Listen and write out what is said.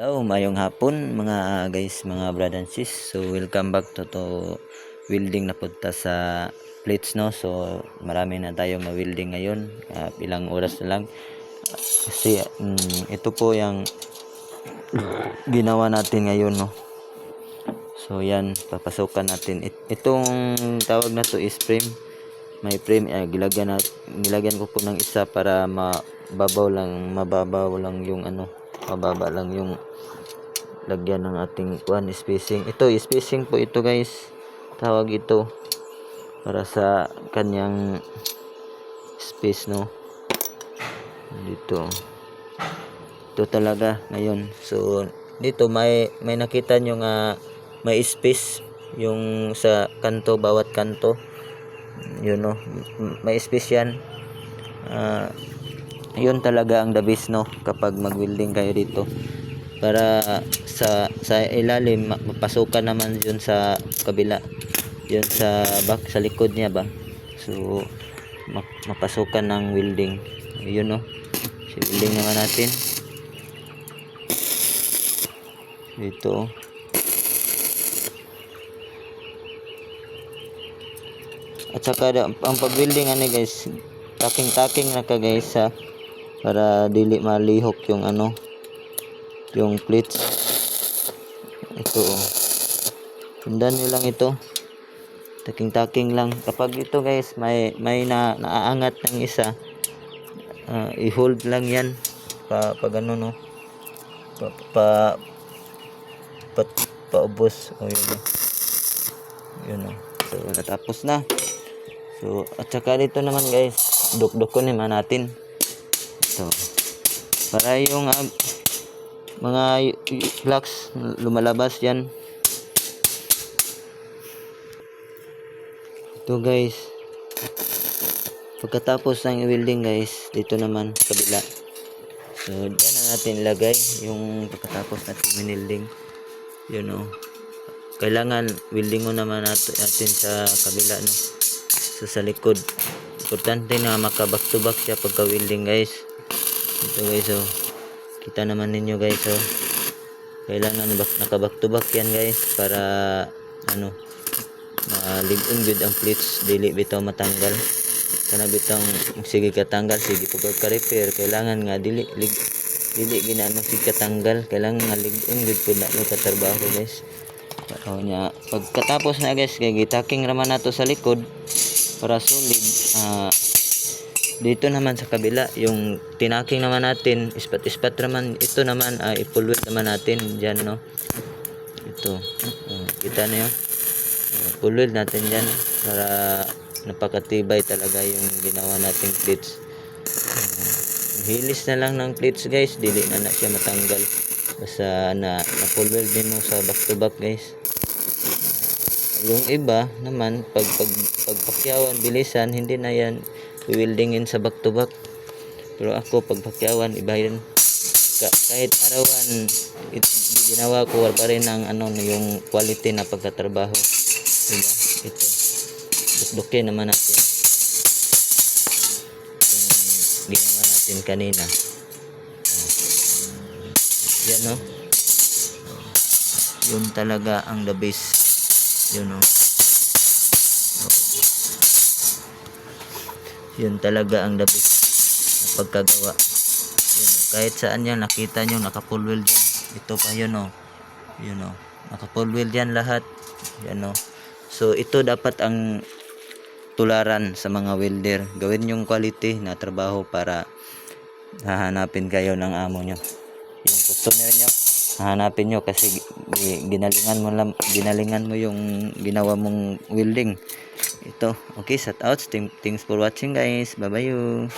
Hello, mayong hapon mga guys, mga brad and sis. So welcome back to to welding na punta sa plates no. So marami na tayong ma-welding ngayon. Ah, ilang oras na lang. Kasi mm, ito po yung ginawa natin ngayon no. So yan, papasukan natin. It- itong tawag na to is frame. May frame, eh, gilagyan, na, nilagyan ko po ng isa para mababaw lang, mababaw lang yung ano, mababa lang yung lagyan ng ating kuan spacing. Ito, spacing po ito guys. Tawag ito para sa kanyang space no. Dito. Ito talaga ngayon. So dito may may nakita nyo nga may space yung sa kanto bawat kanto. Yun no. May space yan. Ah, yun talaga ang the best no kapag mag-welding kayo dito para sa sa ilalim ma- mapasukan naman yun sa kabila. Yun sa back sa likod niya ba? So ma- mapasukan ng welding. Yun no? Si welding naman natin. Dito. At saka ang pag-welding ano guys? Taking-taking na ka guys ha? Para dili malihok yung ano yung plates ito oh. Sundan nyo lang ito. Taking-taking lang. Kapag ito guys may may na naaangat ng isa ah, i-hold lang yan. Pa pag ano no pa pa pa, paubos. O yun oh. yun oh. so natapos na. So at saka dito naman guys dukdukon naman natin. Ito. Para yung ah, mga blocks lumalabas yan. Ito guys. Pagkatapos ng welding guys dito naman kabila. So dyan na natin ilagay yung pagkatapos natin winilding yun o kailangan welding mo naman natin, sa kabila no? So sa likod. Importante na maka back to back siya pagka welding guys. Ito guys oh kita naman ninyo guys oh. Kailangan back, naka back to back yan guys para ano malig-on gud ang plates dili bitaw matanggal. Kana bitang sige katanggal. Sige pag ka repair kailangan nga dili lig, dili ginano sige katanggal. Kailangan nga lig-on gud pud na katrabaho guys. O nya pagkatapos na guys kay gitaking raman nato sa likod para solid ah dito naman sa kabila yung tinaking naman natin ispat ispat naman ito naman ay uh, naman natin diyan no? Ito oh, kita niyo? Uh, full weld natin diyan para napakatibay talaga yung ginawa nating plates uh, hilis na lang ng plates guys. Dili na na siya matanggal. Basta na, na full weld din mo sa back to back guys. Yung iba naman pag pag pagpakyawan bilisan hindi na yan wieldingin sa back to back. Pero ako pag pakyawan iba yun. Ka, kahit arawan it, ginawa ko pa rin ang ano yung quality na pagkatrabaho diba? Ito. Dukdukin naman natin. Yung ginawa natin kanina. Yan no? Yun talaga ang the best yun no yun talaga ang best na pagkagawa. Yun, oh. kahit saan yan nakita nyo naka full wheel dyan. Ito pa yun o yun o naka full wheel dyan lahat. Yan o so ito dapat ang tularan sa mga welder. Gawin yung quality na trabaho para hahanapin kayo ng amo nyo. Yung customer nyo hahanapin nyo kasi gi- ginalingan mo lang ginalingan mo yung ginawa mong welding ito. Okay shout out thanks for watching guys. Bye bye you